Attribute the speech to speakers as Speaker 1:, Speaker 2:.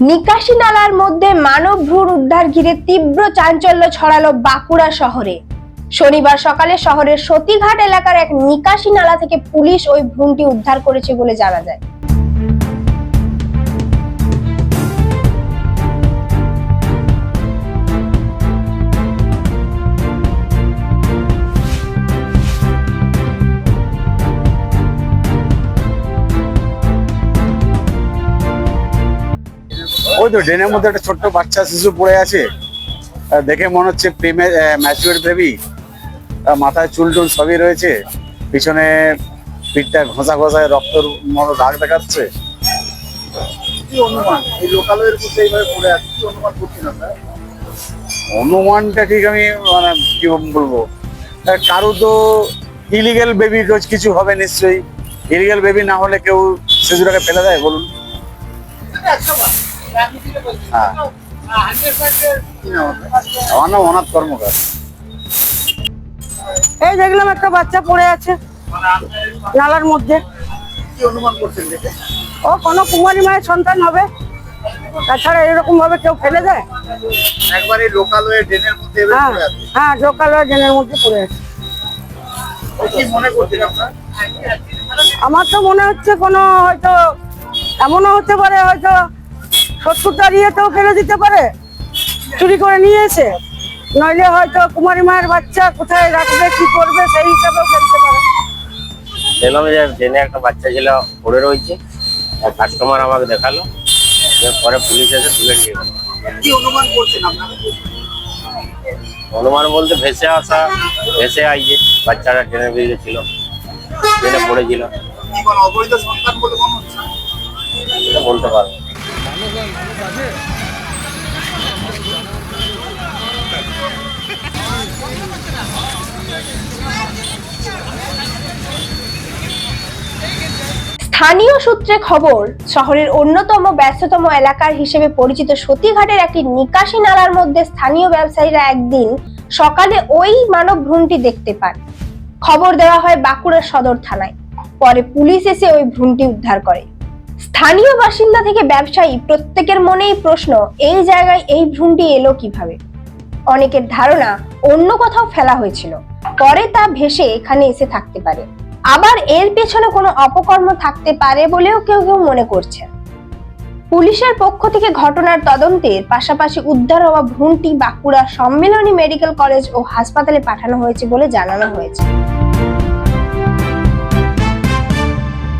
Speaker 1: নিকাশি নালার মধ্যে মানব ভ্রূণ উদ্ধার ঘিরে তীব্র চাঞ্চল্য ছড়ালো বাঁকুড়া শহরে। শনিবার সকালে শহরের সতীঘাট এলাকার এক নিকাশি নালা থেকে পুলিশ ওই ভ্রূণটি উদ্ধার করেছে বলে জানা যায়।
Speaker 2: ওই তো ড্রেনের মধ্যে একটা ছোট্ট বাচ্চা শিশু পড়ে আছে। দেখে মনে হচ্ছে প্রেমে ম্যাচিউর বেবি মাথায় চুল টুল সবই রয়েছে। পিছনে পিঠটা ঘষা ঘষায় রক্তর মতো দাগ দেখাচ্ছে। অনুমানটা ঠিক আমি মানে কি বলব? কারও তো ইলিগেল বেবি কিছু হবে নিশ্চয়ই। ইলিগেল বেবি না হলে কেউ শিশুটাকে ফেলে দেয় বলুন।
Speaker 3: এই দেখলাম একটা বাচ্চা পড়ে আছে নালার মধ্যে। ও, কোনো কুমারী মায়ের সন্তান হবে? তাছাড়া এরকম ভাবে কেউ ফেলে দেয়?
Speaker 4: একবার ড্রেনের মধ্যে
Speaker 3: হ্যাঁ
Speaker 4: আছে
Speaker 3: হ্যাঁ ড্রেনের মধ্যে পড়ে আছে। আমার তো মনে হচ্ছে কোনো হয়তো, এমনও হতে পারে হয়তো শত্রুতা ইয়েতেও ফেলে দিতে পারে। চুরি করে নিয়ে এসে নইলে হয়তো কুমারী মায়ের বাচ্চা কোথায় রাখবে কি করবে সেই হিসাবেও ফেলতে পারে।
Speaker 5: দেখলাম যে ট্রেনে একটা বাচ্চা ছিল পড়ে রয়েছে। কাস্টমার আমাকে দেখাল। পরে পুলিশ এসে তুলে নিয়ে গেল।
Speaker 4: কি অনুমান করছেন আপনারা?
Speaker 5: অনুমান বলতে ভেসে আসা ভেসে আইছে বাচ্চাটা ট্রেনে বেরিয়ে ছিল ট্রেনে পড়েছিল। বলতে পারব
Speaker 1: স্থানীয় সূত্রে খবর, শহরের অন্যতম ব্যস্ততম এলাকার হিসেবে পরিচিত সতীঘাটের একটি নিকাশি নালার মধ্যে স্থানীয় ব্যবসায়ীরা একদিন সকালে ওই মানব ভ্রূণটি দেখতে পান। খবর দেওয়া হয় বাঁকুড়া সদর থানায়। পরে পুলিশ এসে ওই ভ্রূণটি উদ্ধার করে। স্থানীয় বাসিন্দা থেকে ব্যবসায়ী প্রত্যেকের মনেই প্রশ্ন, এই জায়গায় এই ভ্রূণটি এলো কীভাবে? অনেকের ধারণা, অন্য কোথাও ফেলা হয়েছিল। পরে তা ভেসে এখানে এসে থাকতে পারে। আবার এর পেছনে কোনো অপকর্ম থাকতে পারে বলেও কেউ কেউ মনে করছে পুলিশের পক্ষ থেকে ঘটনার তদন্তের পাশাপাশি উদ্ধার হওয়া ভ্রূণটি বাঁকুড়া সম্মেলনী মেডিকেল কলেজ ও হাসপাতালে পাঠানো হয়েছে বলে জানানো হয়েছে।